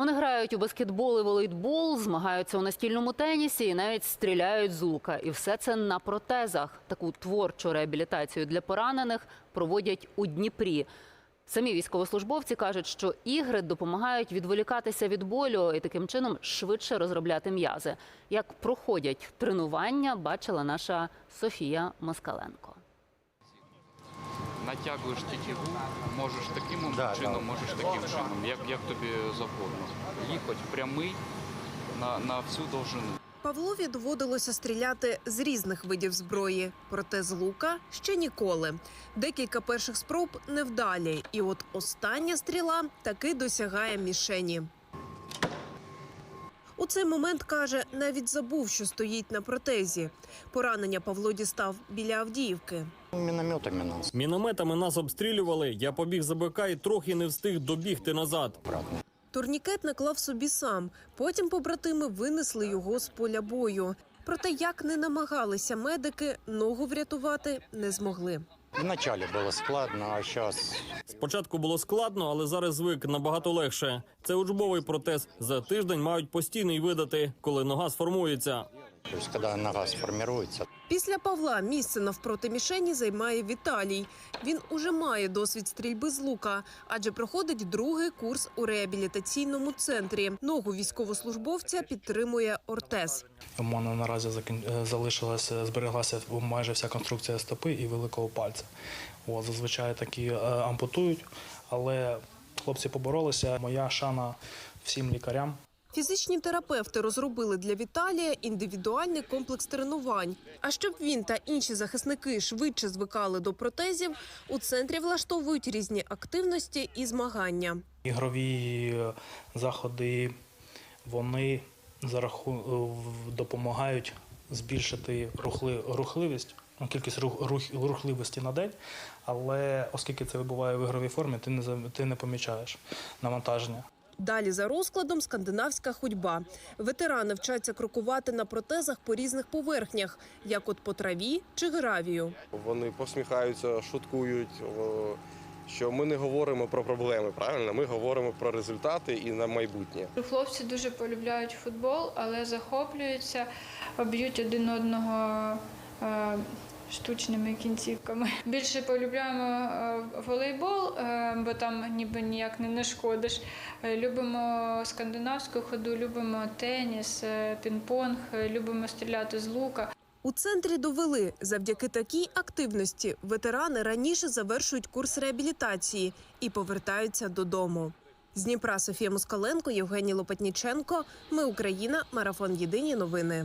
Вони грають у баскетбол і волейбол, змагаються у настільному тенісі і навіть стріляють з лука. І все це на протезах. Таку творчу реабілітацію для поранених проводять у Дніпрі. Самі військовослужбовці кажуть, що ігри допомагають відволікатися від болю і таким чином швидше розробляти м'язи. Як проходять тренування, бачила наша Софія Москаленко. Натягуєш тітіву, можеш таким Да, чином, да. можеш таким чином, як, як тобі завгодно. Їхати прямий на, на всю довжину. Павлові доводилося стріляти з різних видів зброї, проте з лука ще ніколи. Декілька перших спроб невдалі, і от остання стріла таки досягає мішені. У цей момент каже, навіть забув, що стоїть на протезі. Поранення Павло дістав біля Авдіївки. Мінометами нас Мінометами нас обстрілювали. Я побіг за БК і трохи не встиг добігти назад. Турнікет наклав собі сам. Потім побратими винесли його з поля бою. Проте, як не намагалися медики, ногу врятувати не змогли. Вначале було складно, а зараз Спочатку було складно, але зараз звик набагато легше. Це учбовий протез. За тиждень мають постійний видати, коли нога сформується. Тобто, коли нога сформирується, Після Павла місце навпроти мішені займає Віталій. Він уже має досвід стрільби з лука, адже проходить другий курс у реабілітаційному центрі. Ногу військовослужбовця підтримує ортез. У мене наразі е, залишилася, збереглася майже вся конструкція стопи і великого пальця. От, зазвичай такі е, ампутують, але хлопці поборолися. Моя шана всім лікарям. Фізичні терапевти розробили для Віталія індивідуальний комплекс тренувань. А щоб він та інші захисники швидше звикали до протезів, у центрі влаштовують різні активності і змагання. Ігрові е, заходи вони за е, допомагають збільшити рухли... рухливість, ну, кількість рух... рух... рухливості на день, але оскільки це відбуває в ігровій формі, ти не, ти не помічаєш навантаження. Далі за розкладом скандинавська ходьба. Ветерани вчаться крокувати на протезах по різних поверхнях, як от по траві чи гравію. Вони посміхаються, шуткують. Що ми не говоримо про проблеми, правильно? Ми говоримо про результати і на майбутнє. Хлопці дуже полюбляють футбол, але захоплюються, б'ють один одного е, штучними кінцівками. Більше полюбляємо е, волейбол, е, бо там ніби ніяк не нашкодиш. Е, Любимо скандинавську ходу, любимо теніс, пінг-понг, любимо стріляти з лука. У центрі довели, завдяки такій активності ветерани раніше завершують курс реабілітації і повертаються додому. З Дніпра Софія Москаленко, Євгеній Лопатніченко. Ми Україна. Марафон Єдині новини.